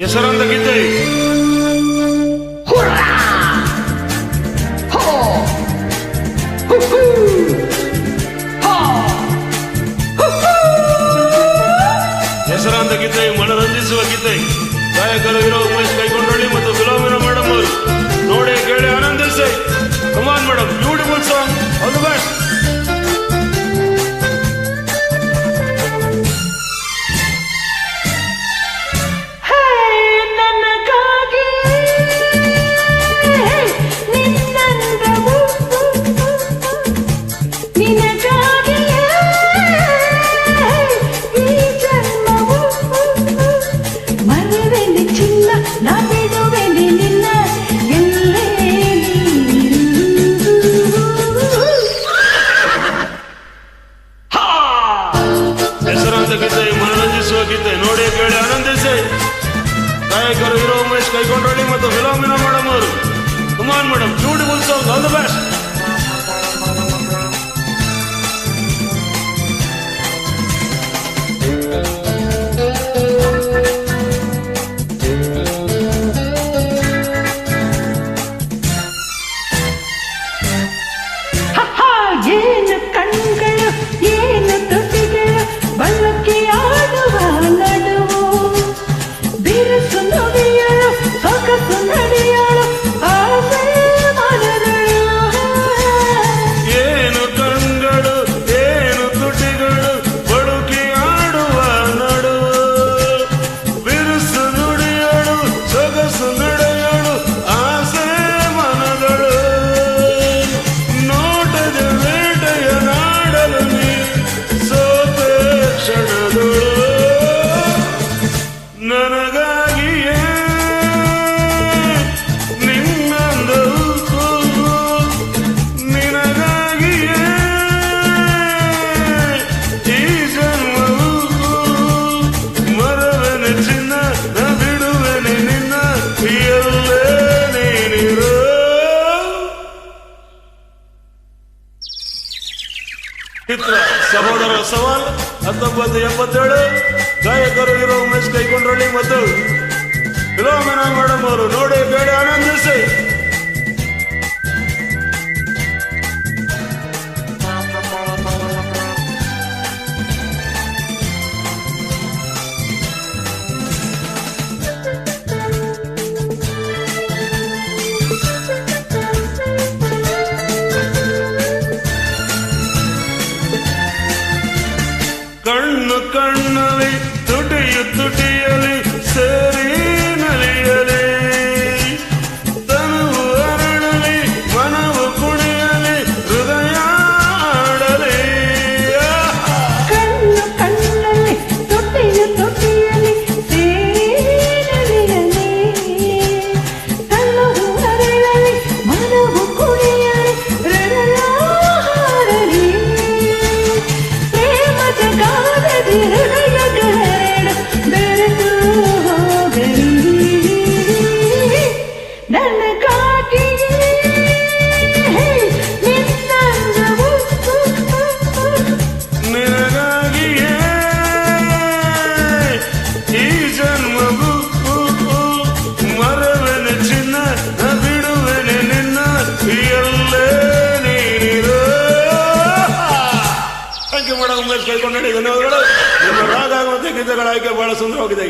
ಹೆಸರಂತ ಗೀತೆ ಹೆಸರಾಂತ ಗೀತೆ ಮನರಂಜಿಸುವ ಗೀತೆ ಗಾಯಕರು ಇರೋ ಉಮೇಶ್ ಕೈಕೊಂಡಳ್ಳಿ ಮತ್ತು ಫಿಲೋಮಿನ ಮೇಡಮ್ ಅವರು. ನೋಡಿ ಕೇಳಿ ಆನಂದಿಸಿ. ಕಮಾನ್ ಮೇಡಮ್ ಗೀತೆ ನೋಡಿ ಕೇಳಿ ಆನಂದಿಸಿ. ಗಾಯಕರು, ಹೀರೋ ಉಮೇಶ್ ಕೈಕೊಂಡಳ್ಳಿ ಮತ್ತು ಫಿಲೋಮಿನ ಮೇಡಮ್ ಅವರು. Kumar madam beautiful song all the best ماذا ಚಿತ್ರ ಸಹೋದರ ಸವಾಲ್ ಹತ್ತೊಂಬತ್ತು ಎಂಬತ್ತೇಳು. ಗಾಯಕರು ಇರೋ ಉಮೇಶ್ ಕೈಕೊಂಡ್ರಳ್ಳಿ ಮತ್ತು ವಿಲೋಮನ ಮೇಡಮ್ ಅವರು ನೋಡಿ ಬೇಡ ಆನಂದಿಸಿ. ಮೇಡಮ್ ಉಮೇಶ್ ಕೈಕೊಂಡು ರಾಗ ಆಗುವಂತೆ ಗೀತೆಗಳ ಆಯ್ಕೆ ಬಹಳ ಸುಂದರವಾಗಿದೆ.